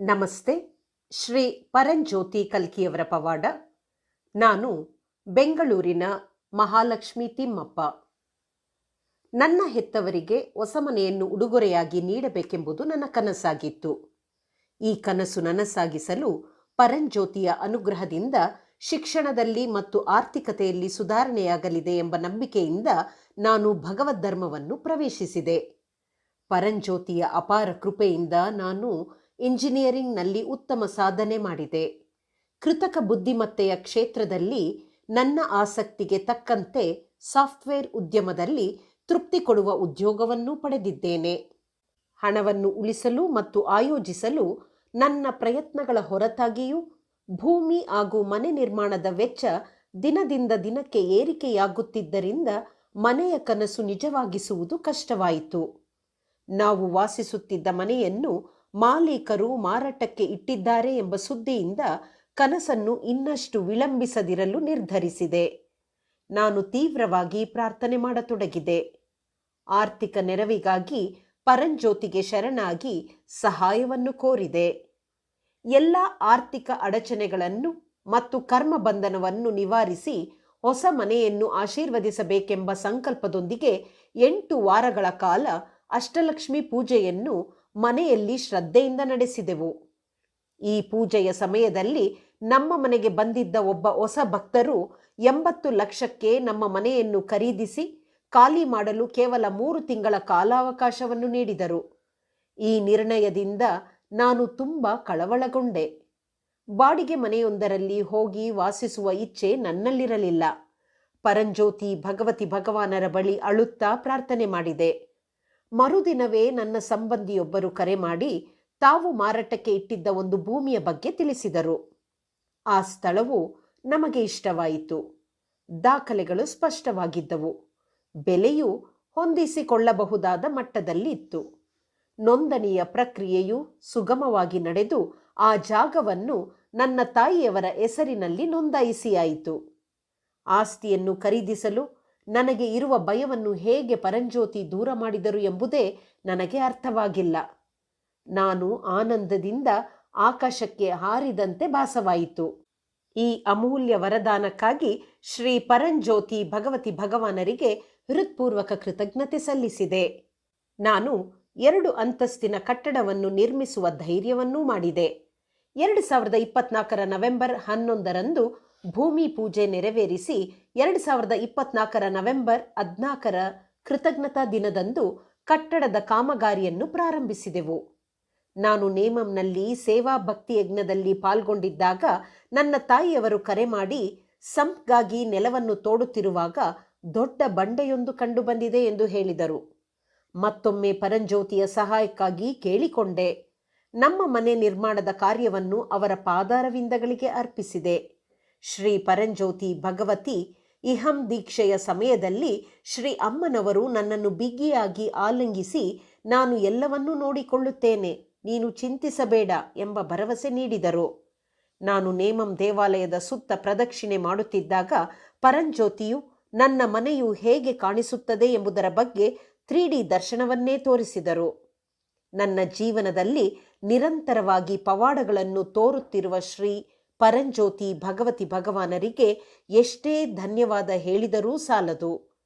ನಮಸ್ತೆ, ಶ್ರೀ ಪರಂಜ್ಯೋತಿ ಕಲ್ಕಿಯವರ ಪವಾಡ. ನಾನು ಬೆಂಗಳೂರಿನ ಮಹಾಲಕ್ಷ್ಮಿ ತಿಮ್ಮಪ್ಪ. ನನ್ನ ಹೆತ್ತವರಿಗೆ ಹೊಸ ಮನೆಯನ್ನು ಉಡುಗೊರೆಯಾಗಿ ನೀಡಬೇಕೆಂಬುದು ನನ್ನ ಕನಸಾಗಿತ್ತು. ಈ ಕನಸು ನನಸಾಗಿಸಲು ಪರಂಜ್ಯೋತಿಯ ಅನುಗ್ರಹದಿಂದ ಶಿಕ್ಷಣದಲ್ಲಿ ಮತ್ತು ಆರ್ಥಿಕತೆಯಲ್ಲಿ ಸುಧಾರಣೆಯಾಗಲಿದೆ ಎಂಬ ನಂಬಿಕೆಯಿಂದ ನಾನು ಭಗವದ್ ಧರ್ಮವನ್ನು ಪ್ರವೇಶಿಸಿದೆ. ಪರಂಜ್ಯೋತಿಯ ಅಪಾರ ಕೃಪೆಯಿಂದ ನಾನು ಇಂಜಿನಿಯರಿಂಗ್ನಲ್ಲಿ ಉತ್ತಮ ಸಾಧನೆ ಮಾಡಿದೆ. ಕೃತಕ ಬುದ್ಧಿಮತ್ತೆಯ ಕ್ಷೇತ್ರದಲ್ಲಿ ನನ್ನ ಆಸಕ್ತಿಗೆ ತಕ್ಕಂತೆ ಸಾಫ್ಟ್ವೇರ್ ಉದ್ಯಮದಲ್ಲಿ ತೃಪ್ತಿ ಕೊಡುವ ಉದ್ಯೋಗವನ್ನು ಪಡೆದಿದ್ದೇನೆ. ಹಣವನ್ನು ಉಳಿಸಲು ಮತ್ತು ಆಯೋಜಿಸಲು ನನ್ನ ಪ್ರಯತ್ನಗಳ ಹೊರತಾಗಿಯೂ ಭೂಮಿ ಹಾಗೂ ಮನೆ ನಿರ್ಮಾಣದ ವೆಚ್ಚ ದಿನದಿಂದ ದಿನಕ್ಕೆ ಏರಿಕೆಯಾಗುತ್ತಿದ್ದರಿಂದ ಮನೆಯ ಕನಸು ನಿಜವಾಗಿಸುವುದು ಕಷ್ಟವಾಯಿತು. ನಾವು ವಾಸಿಸುತ್ತಿದ್ದ ಮನೆಯನ್ನು ಮಾಲೀಕರು ಮಾರಾಟಕ್ಕೆ ಇಟ್ಟಿದ್ದಾರೆ ಎಂಬ ಸುದ್ದಿಯಿಂದ ಕನಸನ್ನು ಇನ್ನಷ್ಟು ವಿಳಂಬಿಸದಿರಲು ನಿರ್ಧರಿಸಿದೆ. ನಾನು ತೀವ್ರವಾಗಿ ಪ್ರಾರ್ಥನೆ ಮಾಡತೊಡಗಿದೆ. ಆರ್ಥಿಕ ನೆರವಿಗಾಗಿ ಪರಂಜ್ಯೋತಿಗೆ ಶರಣಾಗಿ ಸಹಾಯವನ್ನು ಕೋರಿದೆ. ಎಲ್ಲ ಆರ್ಥಿಕ ಅಡಚಣೆಗಳನ್ನು ಮತ್ತು ಕರ್ಮ ಬಂಧನವನ್ನು ನಿವಾರಿಸಿ ಹೊಸ ಮನೆಯನ್ನು ಆಶೀರ್ವದಿಸಬೇಕೆಂಬ ಸಂಕಲ್ಪದೊಂದಿಗೆ ಎಂಟು ವಾರಗಳ ಕಾಲ ಅಷ್ಟಲಕ್ಷ್ಮಿ ಪೂಜೆಯನ್ನು ಮನೆಯಲ್ಲಿ ಶ್ರದ್ಧೆಯಿಂದ ನಡೆಸಿದೆವು. ಈ ಪೂಜೆಯ ಸಮಯದಲ್ಲಿ ನಮ್ಮ ಮನೆಗೆ ಬಂದಿದ್ದ ಒಬ್ಬ ಹೊಸ ಭಕ್ತರು ಎಂಬತ್ತು ಲಕ್ಷಕ್ಕೆ ನಮ್ಮ ಮನೆಯನ್ನು ಖರೀದಿಸಿ ಖಾಲಿ ಮಾಡಲು ಕೇವಲ ಮೂರು ತಿಂಗಳ ಕಾಲಾವಕಾಶವನ್ನು ನೀಡಿದರು. ಈ ನಿರ್ಣಯದಿಂದ ನಾನು ತುಂಬ ಕಳವಳಗೊಂಡೆ. ಬಾಡಿಗೆ ಮನೆಯೊಂದರಲ್ಲಿ ಹೋಗಿ ವಾಸಿಸುವ ಇಚ್ಛೆ ನನ್ನಲ್ಲಿರಲಿಲ್ಲ. ಪರಂಜ್ಯೋತಿ ಭಗವತಿ ಭಗವಾನರ ಬಳಿ ಅಳುತ್ತಾ ಪ್ರಾರ್ಥನೆ ಮಾಡಿದೆ. ಮರುದಿನವೇ ನನ್ನ ಸಂಬಂಧಿಯೊಬ್ಬರು ಕರೆ ಮಾಡಿ ತಾವು ಮಾರಾಟಕ್ಕೆ ಇಟ್ಟಿದ್ದ ಒಂದು ಭೂಮಿಯ ಬಗ್ಗೆ ತಿಳಿಸಿದರು. ಆ ಸ್ಥಳವು ನಮಗೆ ಇಷ್ಟವಾಯಿತು. ದಾಖಲೆಗಳು ಸ್ಪಷ್ಟವಾಗಿದ್ದವು. ಬೆಲೆಯು ಹೊಂದಿಸಿಕೊಳ್ಳಬಹುದಾದ ಮಟ್ಟದಲ್ಲಿ ಇತ್ತು ನೋಂದಣಿಯ ಪ್ರಕ್ರಿಯೆಯು ಸುಗಮವಾಗಿ ನಡೆದು ಆ ಜಾಗವನ್ನು ನನ್ನ ತಾಯಿಯವರ ಹೆಸರಿನಲ್ಲಿ ನೋಂದಾಯಿಸಿಯಾಯಿತು. ಆಸ್ತಿಯನ್ನು ಖರೀದಿಸಲು ನನಗೆ ಇರುವ ಭಯವನ್ನು ಹೇಗೆ ಪರಂಜ್ಯೋತಿ ದೂರ ಮಾಡಿದರು ಎಂಬುದೇ ನನಗೆ ಅರ್ಥವಾಗಿಲ್ಲ. ನಾನು ಆನಂದದಿಂದ ಆಕಾಶಕ್ಕೆ ಹಾರಿದಂತೆ ಭಾಸವಾಯಿತು. ಈ ಅಮೂಲ್ಯ ವರದಾನಕ್ಕಾಗಿ ಶ್ರೀ ಪರಂಜ್ಯೋತಿ ಭಗವತಿ ಭಗವಾನರಿಗೆ ಹೃತ್ಪೂರ್ವಕ ಕೃತಜ್ಞತೆ ಸಲ್ಲಿಸಿದೆ. ನಾನು ಎರಡು ಅಂತಸ್ತಿನ ಕಟ್ಟಡವನ್ನು ನಿರ್ಮಿಸುವ ಧೈರ್ಯವನ್ನೂ ಮಾಡಿದೆ. ಎರಡು ಸಾವಿರದ ಇಪ್ಪತ್ನಾಲ್ಕರ ನವೆಂಬರ್ ಹನ್ನೊಂದರಂದು ಭೂಮಿ ಪೂಜೆ ನೆರವೇರಿಸಿ ಎರಡು ಸಾವಿರದ ಇಪ್ಪತ್ನಾಲ್ಕರ ನವೆಂಬರ್ ಹದಿನಾಲ್ಕರ ಕೃತಜ್ಞತಾ ದಿನದಂದು ಕಟ್ಟಡದ ಕಾಮಗಾರಿಯನ್ನು ಪ್ರಾರಂಭಿಸಿದೆವು. ನಾನು ನೇಮಂನಲ್ಲಿ ಸೇವಾ ಭಕ್ತಿ ಯಜ್ಞದಲ್ಲಿ ಪಾಲ್ಗೊಂಡಿದ್ದಾಗ ನನ್ನ ತಾಯಿಯವರು ಕರೆ ಮಾಡಿ ಸಂಪ್ಗಾಗಿ ನೆಲವನ್ನು ತೋಡುತ್ತಿರುವಾಗ ದೊಡ್ಡ ಬಂಡೆಯೊಂದು ಕಂಡುಬಂದಿದೆ ಎಂದು ಹೇಳಿದರು. ಮತ್ತೊಮ್ಮೆ ಪರಂಜ್ಯೋತಿಯ ಸಹಾಯಕ್ಕಾಗಿ ಕೇಳಿಕೊಂಡೆ. ನಮ್ಮ ಮನೆ ನಿರ್ಮಾಣದ ಕಾರ್ಯವನ್ನು ಅವರ ಪಾದಾರವಿಂದಗಳಿಗೆ ಅರ್ಪಿಸಿದೆ. ಶ್ರೀ ಪರಂಜ್ಯೋತಿ ಭಗವತಿ ಇಹಂ ದೀಕ್ಷೆಯ ಸಮಯದಲ್ಲಿ ಶ್ರೀ ಅಮ್ಮನವರು ನನ್ನನ್ನು ಬಿಗಿಯಾಗಿ ಆಲಂಗಿಸಿ, ನಾನು ಎಲ್ಲವನ್ನೂ ನೋಡಿಕೊಳ್ಳುತ್ತೇನೆ, ನೀನು ಚಿಂತಿಸಬೇಡ ಎಂಬ ಭರವಸೆ ನೀಡಿದರು. ನಾನು ನೇಮಂ ದೇವಾಲಯದ ಸುತ್ತ ಪ್ರದಕ್ಷಿಣೆ ಮಾಡುತ್ತಿದ್ದಾಗ ಪರಂಜ್ಯೋತಿಯು, ನನ್ನ ಮನೆಯು ಹೇಗೆ ಕಾಣಿಸುತ್ತದೆ ಎಂಬುದರ ಬಗ್ಗೆ ತ್ರೀ ಡಿ ದರ್ಶನವನ್ನೇ ತೋರಿಸಿದರು. ನನ್ನ ಜೀವನದಲ್ಲಿ ನಿರಂತರವಾಗಿ ಪವಾಡಗಳನ್ನು ತೋರುತ್ತಿರುವ ಶ್ರೀ ಪರಂಜ್ಯೋತಿ ಭಗವತಿ ಭಗವಾನರಿಗೆ ಎಷ್ಟೇ ಧನ್ಯವಾದ ಹೇಳಿದರೂ ಸಾಲದು.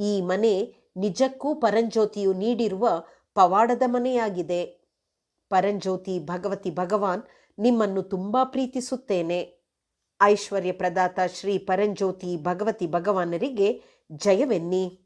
ಈ ಮನೆ ನಿಜಕ್ಕೂ ಪರಂಜ್ಯೋತಿಯು ನೀಡಿರುವ ಪವಾಡದ ಮನೆಯಾಗಿದೆ. ಪರಂಜ್ಯೋತಿ ಭಗವತಿ ಭಗವಾನ್ ನಿಮ್ಮನ್ನು ತುಂಬ ಪ್ರೀತಿಸುತ್ತೇನೆ. ಐಶ್ವರ್ಯ ಪ್ರದಾತ ಶ್ರೀ ಪರಂಜ್ಯೋತಿ ಭಗವತಿ ಭಗವಾನರಿಗೆ ಜಯವೆನ್ನಿ.